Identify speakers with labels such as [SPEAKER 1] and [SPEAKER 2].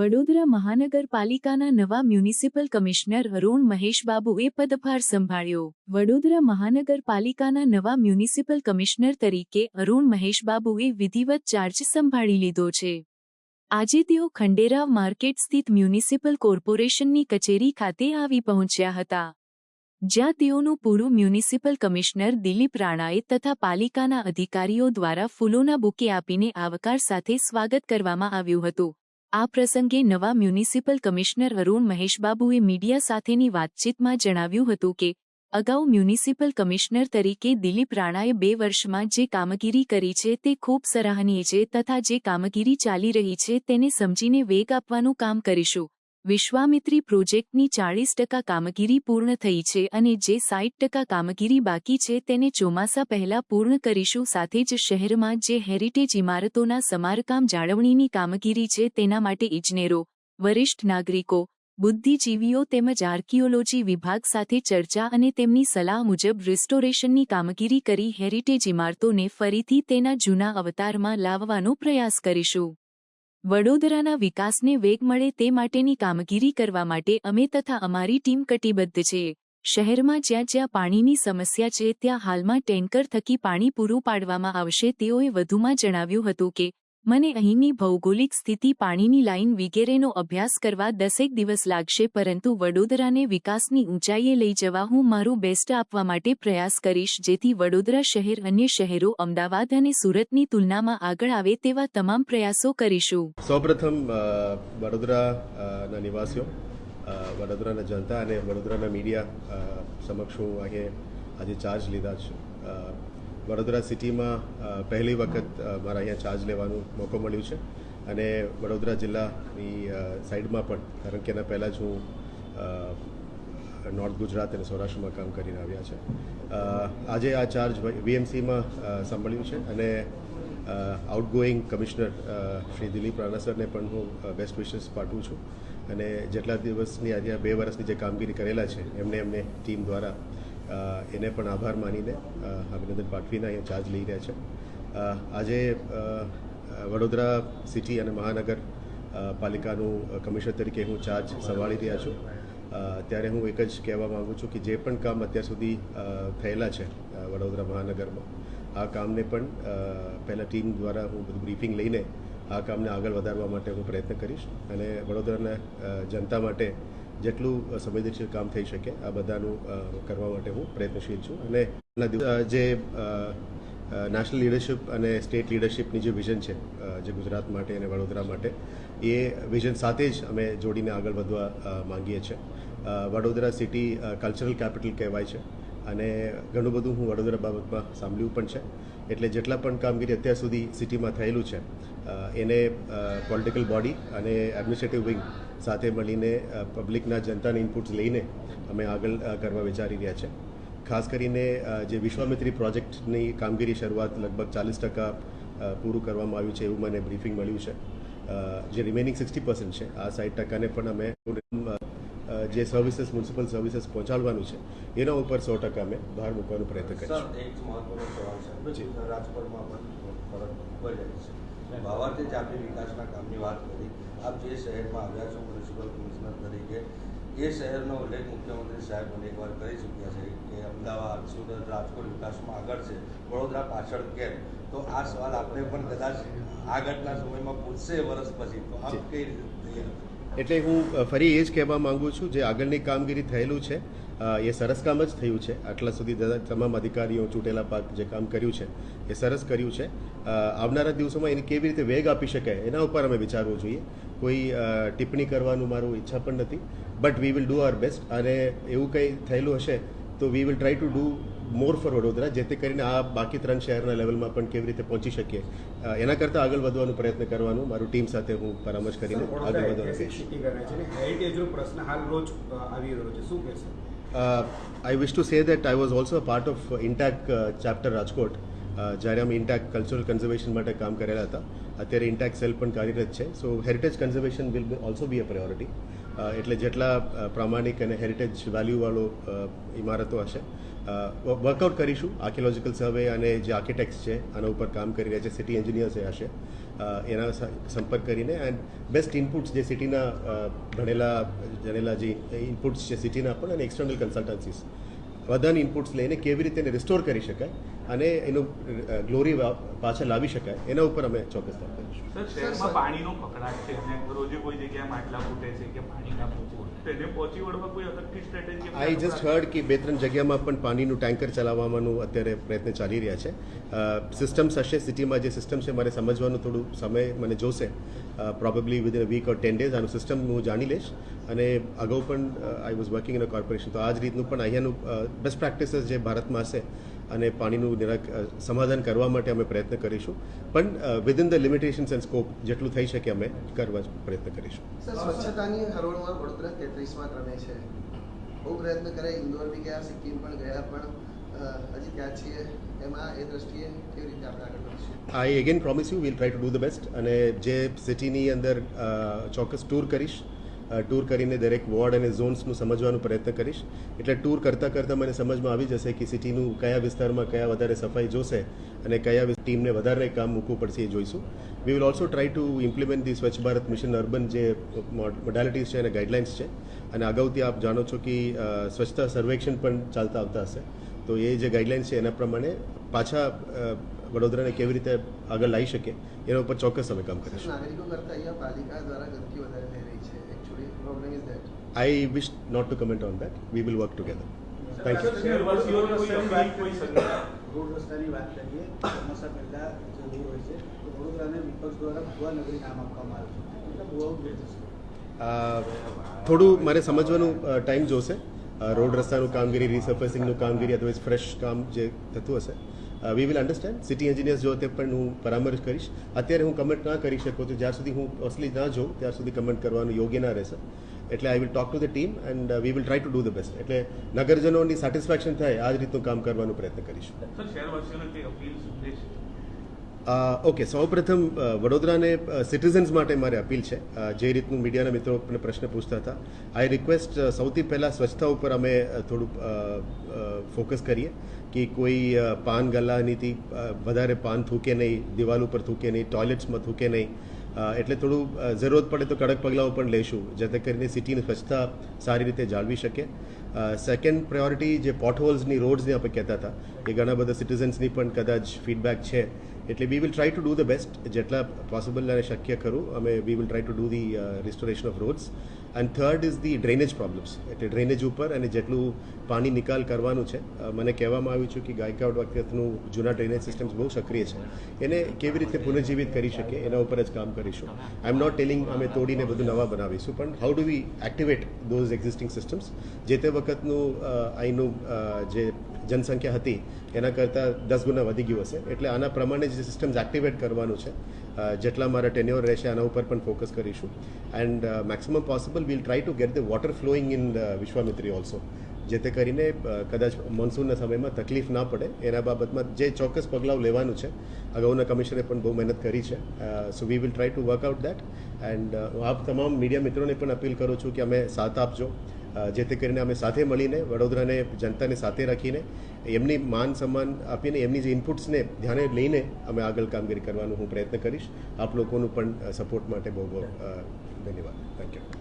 [SPEAKER 1] વડોદરા મહાનગરપાલિકાના નવા municipal commissioner Arun મહેશબાબુએ પદભાર સંભાળ્યો. વડોદરા મહાનગરપાલિકાના નવા મ્યુનિસિપલ કમિશનર તરીકે અરુણ મહેશબાબુએ વિધિવત ચાર્જ સંભાળી લીધો છે. આજે તેઓ ખંડેરાવ માર્કેટ સ્થિત મ્યુનિસિપલ કોર્પોરેશનની કચેરી ખાતે આવી પહોંચ્યા હતા. જ્યાં તેઓનું પૂરું મ્યુનિસિપલ કમિશનર દિલીપ રાણાએ તથા પાલિકાના અધિકારીઓ દ્વારા ફૂલોના બુકે આપીને આવકાર સાથે સ્વાગત કરવામાં આવ્યું હતું. આ પ્રસંગે નવા મ્યુનિસિપલ કમિશનર અરુણ મહેશબાબુએ મીડિયા સાથેની વાતચીતમાં જણાવ્યું હતું કે, અગાઉ મ્યુનિસિપલ કમિશનર તરીકે દિલીપ રાણાએ બે વર્ષમાં જે કામગીરી કરી છે તે ખૂબ સરાહનીય છે તથા જે કામગીરી ચાલી રહી છે તેને સમજીને વેગ આપવાનું કામ કરીશું. વિશ્વામિત્રી પ્રોજેક્ટની ચાળીસ ટકા કામગીરી પૂર્ણ થઈ છે અને જે સાઠ ટકા કામગીરી બાકી છે તેને ચોમાસા પહેલા પૂર્ણ કરીશું સાથે જ શહેરમાં જે હેરિટેજ ઇમારતોના સમારકામ જાળવણીની કામગીરી છે તેના માટે ઇજનેરો, વરિષ્ઠ નાગરિકો, બુદ્ધિજીવીઓ તેમજ આર્કિયોલોજી વિભાગ સાથે ચર્ચા અને તેમની સલાહ મુજબ રિસ્ટોરેશનની કામગીરી કરી હેરિટેજ ઇમારતોને ફરીથી તેના જૂના અવતારમાં લાવવાનો પ્રયાસ કરીશું. વડોદરાના વિકાસને વેગ મળે તે માટેની કામગીરી કરવા માટે અમે તથા અમારી ટીમ કટિબદ્ધ છે. શહેરમાં જ્યાં જ્યાં પાણીની સમસ્યા છે, ત્યાં હાલમાં ટેન્કર થકી પાણી પૂરું પાડવામાં આવશે તેઓએ વધુમાં જણાવ્યું હતું કે મને અહીંની ભૌગોલિક સ્થિતિ, પાણીની લાઇન વગેરેનો અભ્યાસ કરવા દસેક દિવસ લાગશે, પરંતુ વડોદરાને વિકાસની ઊંચાઈએ લઈ જવા હું મારું બેસ્ટ આપવા માટે પ્રયાસ કરીશ, જેથી વડોદરા શહેર અન્ય શહેરો, અમદાવાદ અને સુરતની તુલનામાં આગળ આવે તેવા તમામ પ્રયાસો કરીશું.
[SPEAKER 2] સૌપ્રથમ વડોદરાના નિવાસીઓ વડોદરાના જનતા અને વડોદરાના મીડિયા સમક્ષ હું આજે ચાર્જ લીધા છે. વડોદરા સિટીમાં પહેલી વખત મારા અહીંયા ચાર્જ લેવાનું મોકો મળ્યું છે. અને વડોદરા જિલ્લાની સાઈડમાં પણ, કારણ કે એના પહેલાં જ હું નોર્થ ગુજરાત અને સૌરાષ્ટ્રમાં કામ કરીને આવ્યા છે. આજે આ ચાર્જ વીએમસીમાં સાંભળ્યું છે અને આઉટગોઈંગ કમિશનર શ્રી દિલીપ રાણા પણ હું બેસ્ટ વિશેસ પાઠવું છું. અને જેટલા દિવસની આજે બે વર્ષની જે કામગીરી કરેલા છે, એમને એમને ટીમ દ્વારા એને પણ આભાર માનીને અભિનંદન પાઠવીને અહીંયા ચાર્જ લઈ રહ્યા છે. આજે વડોદરા સિટી અને મહાનગર પાલિકાનું કમિશનર તરીકે હું ચાર્જ સંભાળી રહ્યા છું. ત્યારે હું એક જ કહેવા માગું છું કે જે પણ કામ અત્યાર સુધી થયેલા છે વડોદરા મહાનગરમાં, આ કામને પણ પહેલાં ટીમ દ્વારા હું બધું બ્રીફિંગ લઈને આ કામને આગળ વધારવા માટે હું પ્રયત્ન કરીશ. અને વડોદરાના જનતા માટે જેટલું સંવેદનશીલ કામ થઈ શકે, આ બધાનું કરવા માટે હું પ્રયત્નશીલ છું. અને જે નેશનલ લીડરશિપ અને સ્ટેટ લીડરશિપની જે વિઝન છે જે ગુજરાત માટે અને વડોદરા માટે, એ વિઝન સાથે જ અમે જોડીને આગળ વધવા માંગીએ છીએ. વડોદરા સિટી કલ્ચરલ કેપિટલ કહેવાય છે. અને ઘણું બધું હું વડોદરા બાબતમાં સાંભળ્યું પણ છે. એટલે જેટલા પણ કામગીરી અત્યાર સુધી સિટીમાં થયેલું છે એને પોલિટિકલ બોડી અને એડમિનિસ્ટ્રેટિવ વિંગ સાથે મળીને પબ્લિકના જનતાના ઇનપુટ્સ લઈને અમે આગળ કરવા વિચારી રહ્યા છે. ખાસ કરીને જે વિશ્વામિત્રી પ્રોજેક્ટની કામગીરી શરૂઆત લગભગ ચાલીસ ટકા પૂરું કરવામાં આવ્યું છે એવું મને બ્રીફિંગ મળ્યું છે. જે રિમેનિંગ સિક્સટી પર્સન્ટ છે આ સાઠ ટકાને પણ અમે જે સર્વિસીસ મ્યુનિસિપલ સર્વિસીસ પહોંચાડવાનું છે એના ઉપર સો ટકા અમે ભાર મૂકવાનો પ્રયત્ન કરીશું.
[SPEAKER 3] છે ભાવાર્થે આપણી વિકાસના કામની વાત કરી. આપ જે શહેરમાં આવ્યા છો મ્યુનિસિપલ કમિશનર તરીકે એ શહેરનો ઉલ્લેખ મુખ્યમંત્રી સાહેબ મને એકવાર કરી ચૂક્યા છે કે અમદાવાદ સુરત રાજકોટ વિકાસમાં આગળ છે વડોદરા પાછળ કેમ? તો આ સવાલ આપણે પણ કદાચ આગળના સમયમાં પૂછશે વર્ષ પછી. તો આપ કઈ રીતે
[SPEAKER 2] એટલે હું ફરી એ જ કહેવા માંગુ છું જે આગળની કામગીરી થયેલું છે એ સરસ કામ જ થયું છે. આટલા સુધી તમામ અધિકારીઓ ચૂંટેલા પાક જે કામ કર્યું છે એ સરસ કર્યું છે. આવનારા દિવસોમાં એને કેવી રીતે વેગ આપી શકાય એના ઉપર અમે વિચારવું જોઈએ. કોઈ ટિપ્પણી કરવાનું મારું ઈચ્છા પણ નથી. But we will do our best અને એવું કંઈ થયેલું હશે તો we will try to do more for Vadodara જેથી કરીને આ બાકી ત્રણ શહેરના લેવલમાં પણ કેવી રીતે પહોંચી શકીએ. એના કરતાં આગળ વધવાનો પ્રયત્ન કરવાનું. મારું ટીમ સાથે હું પરામર્શ કરીને આગળ વધવાનું
[SPEAKER 4] પ્રશ્ન હાલ રોજ આવી રહ્યો છે. શું કહેશો?
[SPEAKER 2] I wish to say that I was also a part of uh, uh, chapter Rajkot uh, જ્યારે અમે ઇન્ટેક કલ્ચરલ કન્ઝર્વેશન માટે કામ કરેલા હતા. અત્યારે ઇન્ટેક સેલ પણ કાર્યરત છે. So heritage conservation will also be a priority એટલે જેટલા પ્રામાણિક અને હેરિટેજ વેલ્યુવાળો ઇમારતો હશે. વર્કઆઉટ કરીશું. આર્કિયોલોજીકલ સર્વે અને જે આર્કિટેક્ટ્સ છે, આના ઉપર કામ કરી રહ્યા છે સિટી એન્જિનિયર્સ એ હશે. એના સંપર્ક કરીને એન્ડ બેસ્ટ ઇનપુટ્સ જે સિટીના ભણેલા, જણેલા જે ઇનપુટ્સ છે સિટીના પણ અને એક્સટર્નલ કન્સલ્ટન્સીસ બધાની ઇનપુટ્સ લઈને કેવી રીતે એને રિસ્ટોર કરી શકાય અને એનું ગ્લોરી પાછા લાવી શકાય એના ઉપર અમે ચોક્કસ કામ કરીશું.
[SPEAKER 5] સર શહેરમાં પાણીનો પકડાટ છે અને રોજે કોઈ જગ્યાએ માટલા ફૂટે છે કે પાણી ના પૂછવું તેને પહોંચી વળવા કોઈ અલગથી સ્ટ્રેટેજી
[SPEAKER 2] આઈ જસ્ટ હર્ડ કે બે ત્રણ જગ્યામાં પણ પાણીનું ટેન્કર ચલાવવાનું અત્યારે પ્રયત્ન ચાલી રહ્યા છે. સિસ્ટમ્સ હશે સિટીમાં જે સિસ્ટમ છે મારે સમજવાનું થોડું સમય મને જોશે. Probably within a week or ten days આનું સિસ્ટમ હું જાણી લઈશ. અને અગાઉ પણ I was working in a corporation તો આ જ રીતનું પણ અહીંયાનું બેસ્ટ પ્રેક્ટિસીસ જે ભારતમાં હશે અને પાણીનું નિરાક સમાધાન કરવા માટે અમે પ્રયત્ન કરીશું. પણ within the limitations and scope જેટલું થઈ શકે અમે કરવા પ્રયત્ન કરીશું.
[SPEAKER 6] સ્વચ્છતાની હરોળમાં વડોદરા તેત્રીસમાં ક્રમે છે. બહુ પ્રયત્ન કરે ઇન્દોર બી ગયા સિક્કિમ પણ ગયા પણ હજી ત્યાં છીએ. એમાં એ દ્રષ્ટિએ કેવી રીતે આપણે આગળ વધીશું?
[SPEAKER 2] I again promise you will try to do the best અને જે સિટીની અંદર ચોક્કસ ટૂર કરીશ ટૂર કરીને દરેક વોર્ડ અને ઝોન્સનું સમજવાનો પ્રયત્ન કરીશ. એટલે ટૂર કરતાં કરતાં મને સમજમાં આવી જશે કે સિટીનું કયા વિસ્તારમાં કયા વધારે સફાઈ જોશે અને કયા ટીમને વધારે કામ મૂકવું પડશે એ જોઈશું. We will also try to implement the Swachh Bharat mission urban જે મોડાલિટીઝ છે અને ગાઈડલાઇન્સ છે. અને અગાઉથી આપ જાણો છો કે સ્વચ્છતા સર્વેક્ષણ પણ ચાલતા આવતા હશે. તો એ જે ગાઈડલાઇન્સ છે એના પ્રમાણે પાછા વડોદરાને કેવી રીતે આગળ લાવી શકે એના ઉપર ચોક્કસ અમે કામ કરીશું.
[SPEAKER 6] નાગરિકો કરતા અહીંયા પાલિકા દ્વારા ગંદકી વધારે થઈ is that? I wish not to
[SPEAKER 2] I wish not to comment on together. We will work together thank you
[SPEAKER 5] શહેરવાસીઓને કોઈ અપીલ કોઈ સંદેશ
[SPEAKER 7] રોડ રસ્તાની વાત કરીએ ચોમાસા પહેલા જે રોડ હોય છે તો વડોદરાને વિપક્ષ દ્વારા ભુવા નગરી નામ આપવામાં આવ્યું છે એટલે ભુવાઓ બે થશે
[SPEAKER 2] અ, થોડું મારે સમજવાનું ટાઈમ જોશે રોડ રસ્તાનું કામગીરી રિસર્ફેસિંગનું કામગીરી અથવા ફ્રેશ કામ જે થતું હશે we will understand city engineers જો તે પણ હું પરામર્શ કરીશ. અત્યારે હું કમેન્ટ ના કરી શકું તો જ્યાં સુધી હું અસલી ના જોઉં, ત્યાં સુધી કમેન્ટ કરવાનું યોગ્ય ના રહેશે. એટલે I will talk to the team and we will try to do the best એટલે નગરજનોની સેટિસ્ફેક્શન થાય, આ જ રીતનું કામ કરવાનો પ્રયત્ન કરીશું. ઓકે, સૌપ્રથમ વડોદરાને સિટીઝન્સ માટે મારે અપીલ છે. જે રીતનું મીડિયાના મિત્રો પ્રશ્ન પૂછતા હતા. આઈ રિક્વેસ્ટ સૌથી પહેલાં સ્વચ્છતા ઉપર અમે થોડું ફોકસ કરીએ કે કોઈ પાન ગલ્લાનીથી વધારે પાન થૂકે નહીં, દિવાલ ઉપર થૂકે નહીં ટોયલેટ્સમાં થૂકે નહીં. એટલે થોડું જરૂરત પડે તો કડક પગલાઓ પણ લઈશું જેથી કરીને સિટીની સ્વચ્છતા સારી રીતે જાળવી શકે. સેકન્ડ પ્રાયોરિટી જે પોટહોલ્સની રોડ્સની આપણે કહેતા હતા, એ ઘણા બધા સિટીઝન્સની પણ કદાચ ફીડબેક છે. એટલે we will try to do the best જેટલા પોસિબલ અને શક્ય ખરું. અમે we will try to do the restoration of roads and third is the drainage problems એટલે ડ્રેનેજ ઉપર અને જેટલું પાણી નિકાલ કરવાનું છે મને કહેવામાં આવ્યું છે કે ગાયકાડ વખતનું જૂના ડ્રેનેજ સિસ્ટમ્સ બહુ સક્રિય છે. એને કેવી રીતે પુનર્જીવિત કરી શકીએ, એના ઉપર જ કામ કરીશું. આઈ એમ નોટ ટેલિંગ અમે તોડીને બધું નવા બનાવીશું, પણ how do we activate those existing systems જે તે વખતનું અહીંનું જે જનસંખ્યા હતી એના કરતાં દસ ગુણા વધી ગયું હશે. એટલે આના પ્રમાણે જે સિસ્ટમ્સ એક્ટિવેટ કરવાનું છે જેટલા મારા ટેન્યોર રહેશે, આના ઉપર પણ ફોકસ કરીશું. And maximum possible will try to get the water flowing in Vishwamitri also જેથી કરીને કદાચ મોન્સૂનના સમયમાં તકલીફ ના પડે. એના બાબતમાં જે ચોક્કસ પગલાં લેવાનું છે, અગાઉના કમિશનરે પણ બહુ મહેનત કરી છે. So we will try to work out that and આપ તમામ મીડિયા મિત્રોને પણ અપીલ કરું છું કે અમે સાથ આપજો. જેથી કરીને અમે સાથે મળીને વડોદરાને જનતાને સાથે રાખીને એમની માન સન્માન આપીને એમની જે ઇનપુટ્સને ધ્યાને લઈને અમે આગળ કામગીરી કરવાનો હું પ્રયત્ન કરીશ. આપ લોકોનું પણ સપોર્ટ માટે બહુ બહુ ધન્યવાદ. Thank you